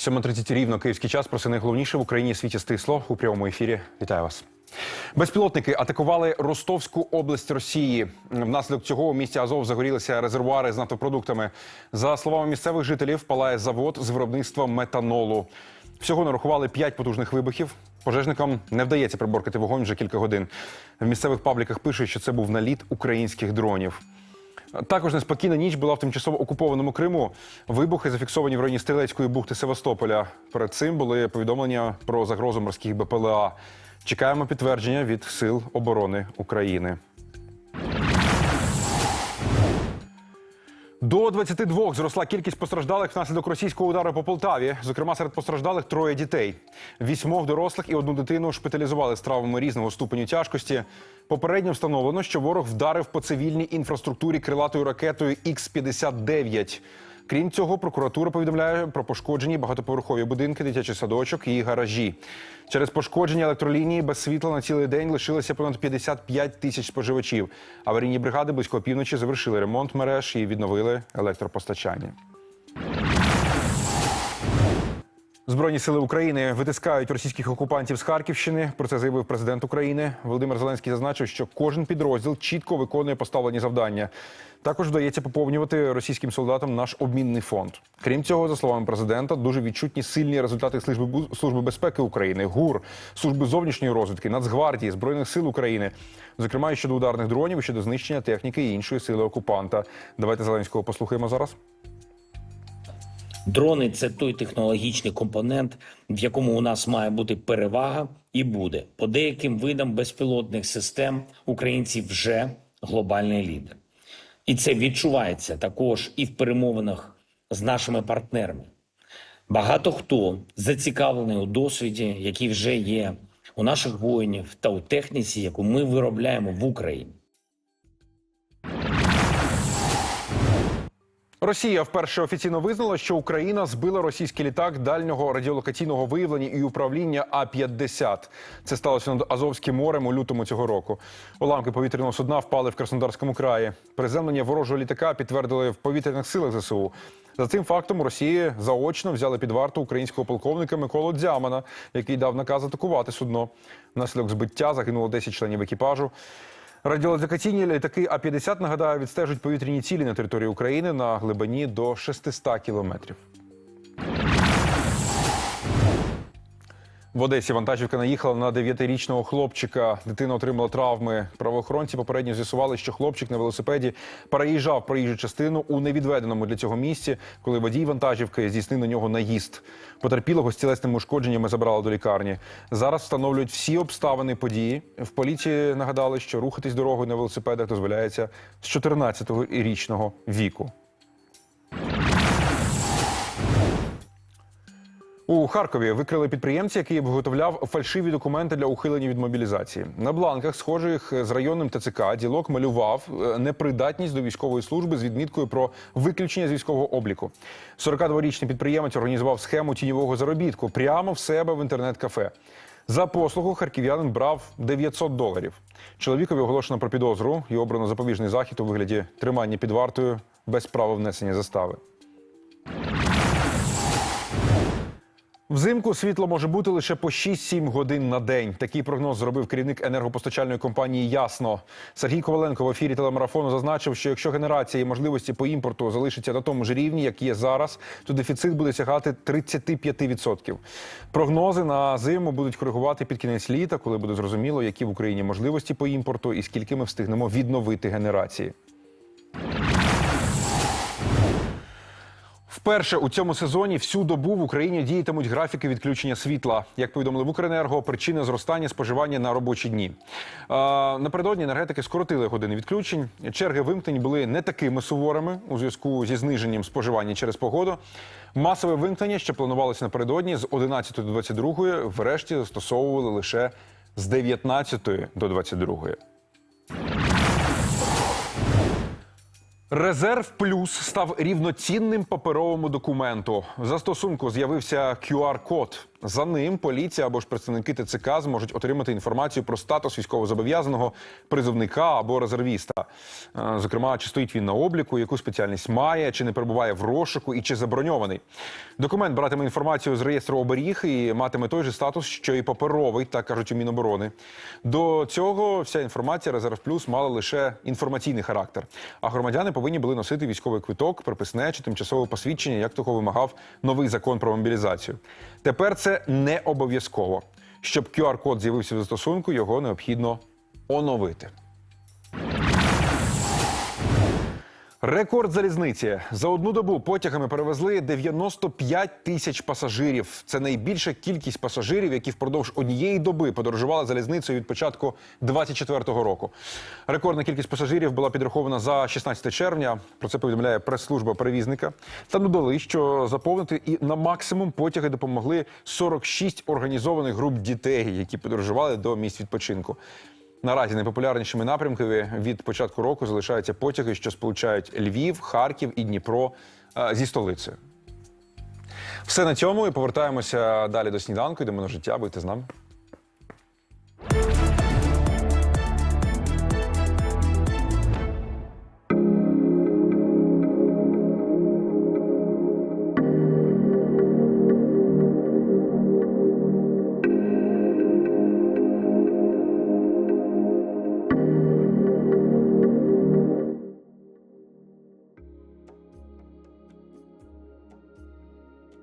7.30 рівно київський час. Про це найголовніше в Україні світі стисло у прямому ефірі. Вітаю вас. Безпілотники атакували Ростовську область Росії. Внаслідок цього у місті Азов загорілися резервуари з нафтопродуктами. За словами місцевих жителів, палає завод з виробництва метанолу. Всього нарахували п'ять потужних вибухів. Пожежникам не вдається приборкати вогонь вже кілька годин. В місцевих пабліках пишуть, що це був наліт українських дронів. Також неспокійна ніч була в тимчасово окупованому Криму. Вибухи зафіксовані в районі Стрілецької бухти Севастополя. Перед цим були повідомлення про загрозу морських БПЛА. Чекаємо підтвердження від Сил оборони України. До 22 зросла кількість постраждалих внаслідок російського удару по Полтаві. Зокрема, серед постраждалих троє дітей. Вісьмох дорослих і одну дитину шпиталізували з травмами різного ступеню тяжкості. Попередньо встановлено, що ворог вдарив по цивільній інфраструктурі крилатою ракетою Х-59. Крім цього, прокуратура повідомляє про пошкоджені багатоповерхові будинки, дитячий садочок і гаражі. Через пошкодження електролінії без світла на цілий день лишилося понад 55 тисяч споживачів. Аварійні бригади близько півночі завершили ремонт мереж і відновили електропостачання. Збройні сили України витискають російських окупантів з Харківщини. Про це заявив президент України. Володимир Зеленський зазначив, що кожен підрозділ чітко виконує поставлені завдання. Також вдається поповнювати російським солдатам наш обмінний фонд. Крім цього, за словами президента, дуже відчутні сильні результати служби служби безпеки України, ГУР, служби зовнішньої розвідки, Нацгвардії, збройних сил України, зокрема і щодо ударних дронів, і щодо знищення техніки і іншої сили окупанта. Давайте Зеленського послухаємо зараз. Дрони це той технологічний компонент, в якому у нас має бути перевага і буде. По деяким видам безпілотних систем українці вже глобальний лідер. І це відчувається також і в перемовинах з нашими партнерами. Багато хто зацікавлений у досвіді, який вже є у наших воїнів та у техніці, яку ми виробляємо в Україні. Росія вперше офіційно визнала, що Україна збила російський літак дальнього радіолокаційного виявлення і управління А-50. Це сталося над Азовським морем у лютому цього року. Уламки повітряного судна впали в Краснодарському краї. Приземлення ворожого літака підтвердили в повітряних силах ЗСУ. За цим фактом Росії заочно взяли під варту українського полковника Миколу Дзямана, який дав наказ атакувати судно. Внаслідок збиття загинуло 10 членів екіпажу. Радіолокаційні літаки А-50, нагадаю, відстежують повітряні цілі на території України на глибині до 600 кілометрів. В Одесі вантажівка наїхала на 9-річного хлопчика. Дитина отримала травми. Правоохоронці попередньо з'ясували, що хлопчик на велосипеді переїжджав проїжджу частину у невідведеному для цього місці, коли водій вантажівки здійснив на нього наїзд. Потерпілого з тілесними ушкодженнями забрали до лікарні. Зараз встановлюють всі обставини події. В поліції нагадали, що рухатись дорогою на велосипедах дозволяється з 14-річного віку. У Харкові викрили підприємця, який виготовляв фальшиві документи для ухилення від мобілізації. На бланках, схожих з районним ТЦК, ділок малював е, непридатність до військової служби з відміткою про виключення з військового обліку. 42-річний підприємець організував схему тіньового заробітку прямо в себе в інтернет-кафе. За послугу харків'янин брав 900 доларів. Чоловікові оголошено про підозру і обрано запобіжний захід у вигляді тримання під вартою без права внесення застави. Взимку світло може бути лише по 6-7 годин на день. Такий прогноз зробив керівник енергопостачальної компанії Ясно. Сергій Коваленко в ефірі телемарафону зазначив, що якщо генерація і можливості по імпорту залишиться на тому ж рівні, як є зараз, то дефіцит буде сягати 35%. Прогнози на зиму будуть коригувати під кінець літа, коли буде зрозуміло, які в Україні можливості по імпорту і скільки ми встигнемо відновити генерації. Вперше у цьому сезоні всю добу в Україні діятимуть графіки відключення світла. Як повідомили в Укренерго, причина зростання споживання на робочі дні. Напередодні енергетики скоротили години відключень. Черги вимкнень були не такими суворими у зв'язку зі зниженням споживання через погоду. Масове вимкнення, що планувалося напередодні з 11 до 22, врешті застосовували лише з 19 до 22. Резерв плюс став рівноцінним паперовому документу. За стосунку з'явився QR-код. За ним поліція або ж представники ТЦК зможуть отримати інформацію про статус військовозобов'язаного призовника або резервіста. Е, Зокрема, чи стоїть він на обліку, яку спеціальність має, чи не перебуває в розшуку і чи заброньований. Документ братиме інформацію з реєстру оберіг і матиме той же статус, що і паперовий, так кажуть у Міноборони. До цього вся інформація Резерв Плюс мала лише інформаційний характер. А громадяни повинні були носити військовий квиток, приписне чи тимчасове посвідчення, як того вимагав новий закон про мобілізацію. Тепер це не обов'язково. Щоб QR-код з'явився в застосунку, його необхідно оновити. Рекорд залізниці за одну добу потягами перевезли 95 тисяч пасажирів. Це найбільша кількість пасажирів, які впродовж однієї доби подорожували залізницею від початку 24-го року. Рекордна кількість пасажирів була підрахована за 16 червня. Про це повідомляє прес-служба перевізника. Там додали, що заповнити і на максимум потяги допомогли 46 організованих груп дітей, які подорожували до місць відпочинку. Наразі найпопулярнішими напрямками від початку року залишаються потяги, що сполучають Львів, Харків і Дніпро е, зі столицею. Все на цьому і повертаємося далі до сніданку. Йдемо на життя. Будьте з нами.